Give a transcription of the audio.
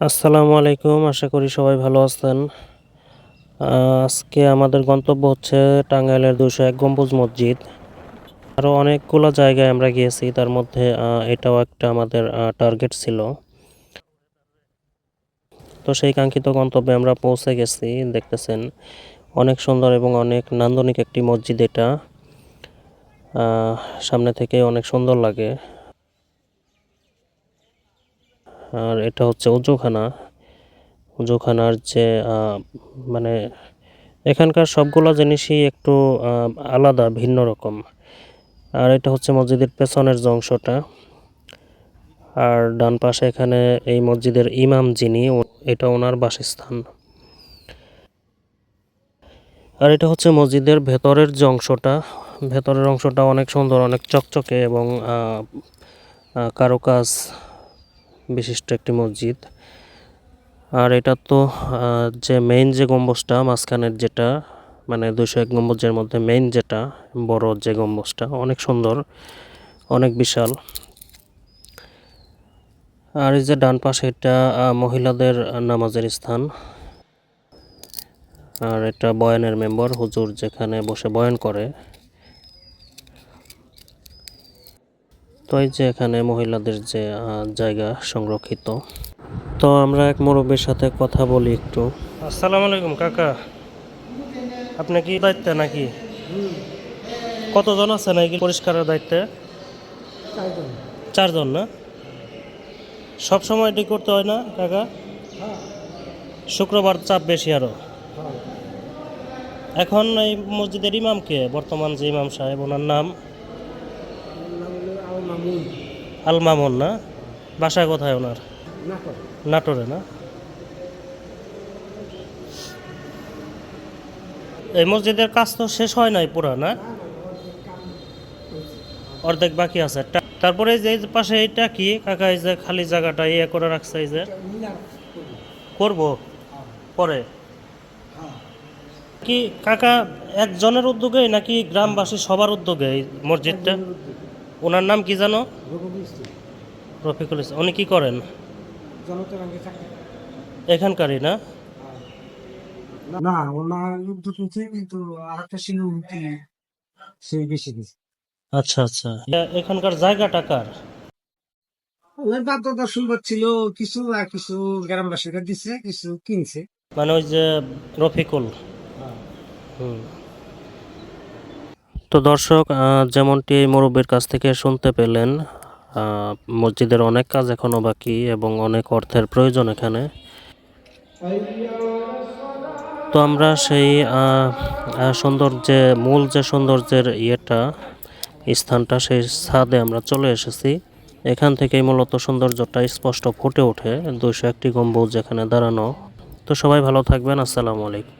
আসসালামু আলাইকুম, আশা করি সবাই ভালো আছেন। আজকে আমাদের গন্তব্য হচ্ছে টাঙ্গাইলের দুশো এক গম্বুজ মসজিদ। আরও অনেকগুলো জায়গায় আমরা গিয়েছি, তার মধ্যে এটাও একটা আমাদের টার্গেট ছিল। তো সেই কাঙ্ক্ষিত গন্তব্যে আমরা পৌঁছে গেছি, দেখতেছেন। অনেক সুন্দর এবং অনেক নান্দনিক একটি মসজিদ এটা। সামনে থেকে অনেক সুন্দর লাগে। আর এটা হচ্ছে উজুখানা উজুখানার যে মানে এখানকার সবগুলো জিনিসই একটু আলাদা, ভিন্ন রকম। আর এটা হচ্ছে মসজিদের পেছনের যে অংশটা। আর ডান পাশে এখানে এই মসজিদের ইমাম যিনি এটা ওনার বাসস্থান। আর এটা হচ্ছে মসজিদের ভেতরের যে অংশটা। ভেতরের অংশটা অনেক সুন্দর, অনেক চকচকে এবং কারুকাজ বিশিষ্ট একটি মসজিদ। আর এটা তো যে মেইন যে গম্বুজটা, মাঝখানের যেটা মানে দুশো এক গম্বুজের মধ্যে মেইন যেটা, বড় যে গম্বুজটা, অনেক সুন্দর, অনেক বিশাল। আর এই যে ডান পাশে এটা মহিলাদের নামাজের স্থান। আর এটা বয়ানের মেম্বার, হুজুর যেখানে বসে বয়ান করে। তো এই যে এখানে মহিলাদের যে জায়গা সংরক্ষিত। তো আমরা এক মুরব্বীর সাথে কথা বলি একটু। আসসালামু আলাইকুম কাকা। আপনি কি দায়িত্বে নাকি? কতজন আছে নাকি পরিষ্কারের দায়িত্বে? চারজন। না? সব সময় এটি করতে হয় না কাকা? শুক্রবার চাপ বেশি আরও। এখন এই মসজিদের ইমামকে বর্তমান যে ইমাম সাহেব ওনার নাম? আল মামুন না? বাসা কোথায় ওনার? নাটোরে না? এই মসজিদের কাজ তো শেষ হয় নাই পুরা, না? অর্ধেক বাকি আছে। তারপরে যে পাশে এইটা কি? কাকা, এই যে খালি জায়গাটা ইয়ে করে রাখছে, এই যে? করব? পরে? কি কাকা, একজনের উদ্যোগে নাকি গ্রামবাসী সবার উদ্যোগে এই মসজিদটা? ওনার নাম কি জানো? রফিকুল ইসলাম। উনি কি করেন? এখানকারই না? না ওনার কিন্তু আরেকটা সিংহমূর্তি সে বেশি আচ্ছা আচ্ছা। এখানকার জায়গাটা কার? ওনার বাপ দাদা সুন্দর ছিল কিছু আর কিছু গ্রামবাসীরা দিচ্ছে কিছু কিনছে। মানে ওই যে রফিকুল। হুম। তো দর্শক যেমনটি মুরব্বীর কাছ থেকে শুনতে পেলেন মসজিদের অনেক কাজ এখনও বাকি এবং অনেক অর্থের প্রয়োজন এখানে। তো আমরা সেই সৌন্দর্যে, মূল যে সৌন্দর্যের ইয়েটা, স্থানটা সেই ছাদে আমরা চলে এসেছি। এখান থেকেই মূলত সৌন্দর্যটা স্পষ্ট ফুটে ওঠে, দুইশো একটি গম্বুজ যেখানে দাঁড়ানো। তো সবাই ভালো থাকবেন, আসসালামু আলাইকুম।